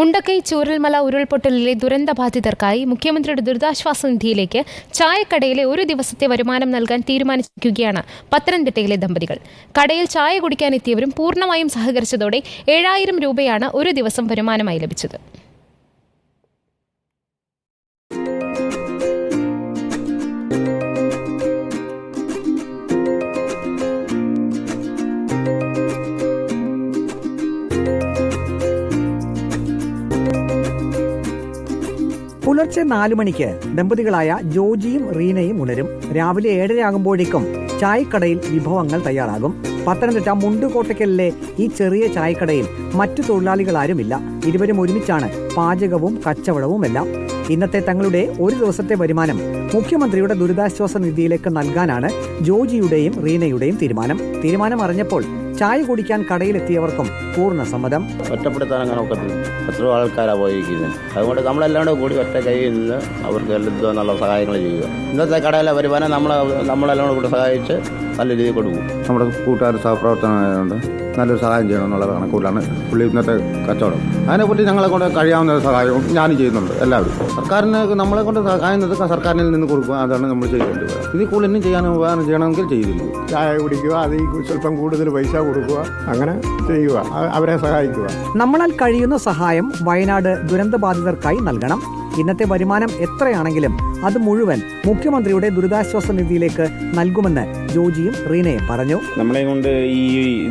മുണ്ടക്കൈ ചൂരൽമല ഉരുൾപൊട്ടലിലെ ദുരന്തബാധിതർക്കായി മുഖ്യമന്ത്രിയുടെ ദുരിതാശ്വാസ നിധിയിലേക്ക് ചായക്കടയിലെ ഒരു ദിവസത്തെ വരുമാനം നൽകാൻ തീരുമാനിച്ചിരിക്കുകയാണ് പത്തനംതിട്ടയിലെ ദമ്പതികൾ. കടയിൽ ചായ കുടിക്കാനെത്തിയവരും പൂർണമായും സഹകരിച്ചതോടെ ഏഴായിരം രൂപയാണ് ഒരു ദിവസം വരുമാനമായി ലഭിച്ചത്. പുലർച്ചെ നാലു മണിക്ക് ദമ്പതികളായ ജോജിയും റീനയും ഉണരും. രാവിലെ ഏഴരയാകുമ്പോഴേക്കും ചായക്കടയിൽ വിഭവങ്ങൾ തയ്യാറാകും. പത്തനംതിട്ട മുണ്ടുകോട്ടയ്ക്കലിലെ ഈ ചെറിയ ചായക്കടയിൽ മറ്റു തൊഴിലാളികളാരുമില്ല. ഇരുവരും ഒരുമിച്ചാണ് പാചകവും കച്ചവടവും എല്ലാം ഇന്നത്തെ തങ്ങളുടെ ഒരു ദിവസത്തെ വരുമാനം മുഖ്യമന്ത്രിയുടെ ദുരിതാശ്വാസ നിധിയിലേക്ക് നൽകാനാണ് ജോജിയുടെയും റീനയുടെയും തീരുമാനം. തീരുമാനം അറിഞ്ഞപ്പോൾ ചായ കുടിക്കാൻ കടയിലെത്തിയവർക്കും പൂർണ സമ്മതം. ഒറ്റപ്പെടുത്താൻ അങ്ങനെ ഒക്കത്തില്ല എത്രയോ ആൾക്കാരാണ് പോയിരിക്കുന്നത് അതുകൊണ്ട് നമ്മളെല്ലാം കൂടെ കൂടി ഒറ്റ കൈയിൽ നിന്ന് അവർക്ക് എല്ലാ സഹായങ്ങൾ ചെയ്യുക. ഇന്നത്തെ കടയിലെ വരുമാനം നമ്മൾ നമ്മളെല്ലാം കൂടെ സഹായിച്ച് നല്ല രീതിയിൽ കൊടുക്കും നമ്മുടെ കൂട്ടുകാർ സഹപ്രവർത്തനമായതുകൊണ്ട് നല്ലൊരു സഹായം ചെയ്യണം എന്നുള്ള കണക്കൂട്ടാണ് പുള്ളി ഇന്നത്തെ കച്ചവടം. അതിനെപ്പറ്റി ഞങ്ങളെ കൊണ്ട് കഴിയാവുന്ന സഹായവും ഞാനും ചെയ്യുന്നുണ്ട് എല്ലാവരും. സർക്കാരിന് നമ്മളെ കൊണ്ട് സഹായം സർക്കാരിൽ നിന്ന് കൊടുക്കുക അതാണ് നമ്മൾ ചെയ്യേണ്ടത്. ഇതിൽ കൂടുതൽ ഇന്നും ചെയ്യാൻ ഉപകാരം ചെയ്യണമെങ്കിൽ ചെയ്തില്ല. ചായ കുടിക്കുക അതിൽ സ്വല്പം കൂടുതൽ പൈസ കൊടുക്കുക അങ്ങനെ ചെയ്യുക അവരെ സഹായിക്കുക. നമ്മളാൽ കഴിയുന്ന സഹായം വയനാട് ദുരന്തബാധിതർക്കായി നൽകണം. ഇന്നത്തെ വരുമാനം എത്രയാണെങ്കിലും അത് മുഴുവൻ മുഖ്യമന്ത്രിയുടെ ദുരിതാശ്വാസ നിധിയിലേക്ക് നൽകുമെന്ന് ജോജിയും റീനയും പറഞ്ഞു. നമ്മളെ കൊണ്ട് ഈ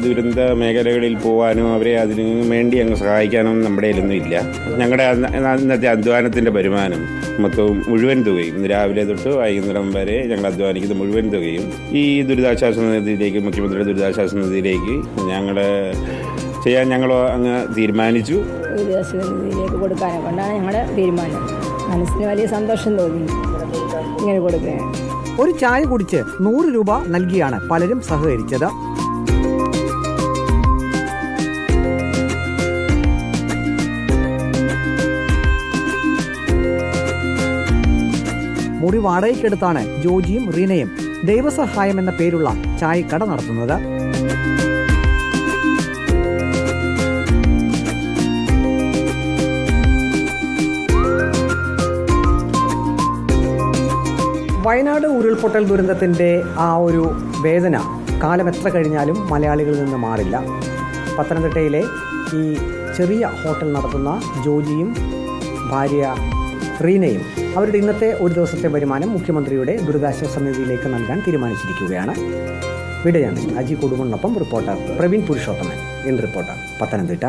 ദുരന്ത മേഖലകളിൽ പോകാനും അവരെ അതിന് വേണ്ടി അങ്ങ് സഹായിക്കാനും നമ്മുടെ കയ്യിലൊന്നും ഇല്ല. ഞങ്ങളുടെ ഇന്നത്തെ അധ്വാനത്തിന്റെ വരുമാനം മൊത്തവും മുഴുവൻ തുകയും ഇന്ന് രാവിലെ തൊട്ട് വൈകുന്നേരം വരെ ഞങ്ങൾ അധ്വാനിക്കുന്ന മുഴുവൻ തുകയും ഈ ദുരിതാശ്വാസ നിധിയിലേക്ക് മുഖ്യമന്ത്രിയുടെ ദുരിതാശ്വാസ നിധിയിലേക്ക് ഞങ്ങൾ ചെയ്യാൻ ഞങ്ങൾ അങ്ങ് തീരുമാനിച്ചു. വിദേശത്തിലേക്ക് കൊടുക്കാനെ കൊണ്ടാണ് ഞങ്ങളുടെ തീരുമാനം. മനസ്സിന് വലിയ സന്തോഷം തോന്നി. ഇങ്ങനെ കൊടുക്കുക ഒരു ചായ കുടിച്ച് നൂറ് രൂപ നൽകിയാണ് പലരും സഹകരിച്ചത്. മുറി വാടകയ്ക്കെടുത്താണ് ജോജിയും റീനയും ദൈവസഹായം എന്ന പേരുള്ള ചായക്കട നടത്തുന്നത്. വയനാട് ഉരുൾപൊട്ടൽ ദുരന്തത്തിന്റെ ആ ഒരു വേദന കാലം എത്ര കഴിഞ്ഞാലും മലയാളികളിൽ നിന്ന് മാറില്ല. പത്തനംതിട്ടയിലെ ഈ ചെറിയ ഹോട്ടൽ നടത്തുന്ന ജോജിയും ഭാര്യ റീനയും അവരുടെ ഇന്നത്തെ ഒരു ദിവസത്തെ വരുമാനം മുഖ്യമന്ത്രിയുടെ ദുരിതാശ്വാസ നിധിയിലേക്ക് നൽകാൻ തീരുമാനിച്ചിരിക്കുകയാണ്. വിടെയാണ് Aji കുടുംബനൊപ്പം reporter Praveen Purushothaman in reporter Pathanamthitta.